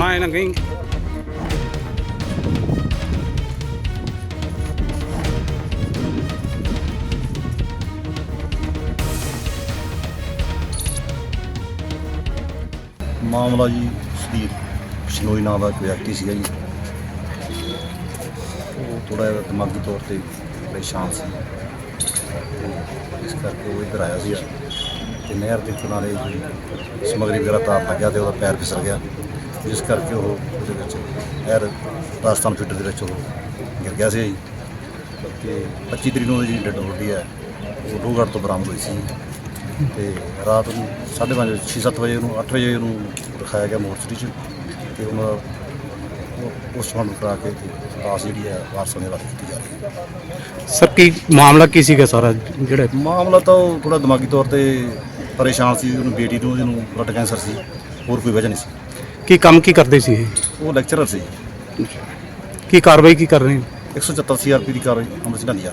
ਆਏ ਨਾ ਗਈ ਮਾਮਲਾ ਜੀ ਸਦੀਰ ਸ਼ਨੋਈ ਨਾਂ ਦਾ ਇੱਕ ਵਿਅਕਤੀ ਸੀਗਾ ਜੀ। ਉਹ ਥੋੜਾ ਜਿਹਾ ਦਿਮਾਗੀ ਤੌਰ ਤੇ ਪਰੇਸ਼ਾਨ ਸੀ। ਤੇ ਇਸ ਕਰਕੇ ਉਹ ਇੱਧਰ ਆਇਆ ਸੀ ਤੇ ਨਹਿਰ ਦੇ ਕਿਨਾਰੇ ਸਮਗਰੀ ਵਗੈਰਾ ਤਾਰ ਲੱਗਿਆ ਤੇ ਉਹਦਾ ਪੈਰ ਫਿਸਲ ਗਿਆ। ਜਿਸ ਕਰਕੇ ਉਹ ਉਹਦੇ ਵਿੱਚ ਨਹਿਰ ਰਾਜਸਥਾਨ ਫੀਡਰ ਦੇ ਵਿੱਚ ਉਹ ਗਿਰ ਗਿਆ ਸੀ। ਜੀ ਤੇ 25 ਤਰੀਕ ਨੂੰ ਉਹਦੀ ਜਿਹੜੀ ਡੈਡ ਬੋਡੀ ਹੈ ਉਹ ਲੋਹਗੜ੍ਹ ਤੋਂ ਬਰਾਮਦ ਹੋਈ ਸੀ। ਤੇ ਰਾਤ ਨੂੰ 5:30 6-7 ਵਜੇ ਉਹਨੂੰ 8 ਵਜੇ ਉਹਨੂੰ ਰਖਾਇਆ ਗਿਆ ਮੋਰਚਰੀ 'ਚ ਤੇ ਉਹਨਾਂ ਦਾ ਪੋਸਟਮਾਰਟਮ ਕਰਾ ਕੇ ਲਾਸ਼ ਜਿਹੜੀ ਹੈ ਵਾਰਸਾਂ ਦੇ ਹਵਾਲੇ ਕੀਤੀ ਜਾ ਰਹੀ ਹੈ। ਸਰ ਕੀ ਮਾਮਲਾ ਕੀ ਸੀਗਾ ਸਾਰਾ? ਜਿਹੜਾ ਮਾਮਲਾ ਤਾਂ ਉਹ ਥੋੜਾ ਦਿਮਾਗੀ ਤੌਰ ਤੇ ਪਰੇਸ਼ਾਨ ਸੀ। ਉਹਨੂੰ ਬੇਟੀ ਨੂੰ ਉਹਨੂੰ ਬਲੱਡ ਕੈਂਸਰ ਸੀ ਹੋਰ ਕੋਈ ਵਜ੍ਹਾ ਨਹੀਂ ਸੀ। ਕੀ ਕੰਮ ਕੀ ਕਰਦੇ ਸੀ ਇਹ? ਉਹ ਲੈਕਚਰਰ ਸੀ। ਕੀ ਕਾਰਵਾਈ ਕੀ ਕਰ ਰਹੇ ਹੋ? 174 ਸੀਆਰਪੀ ਦੀ ਕਾਰਵਾਈ ਰਹੀ ਹੈ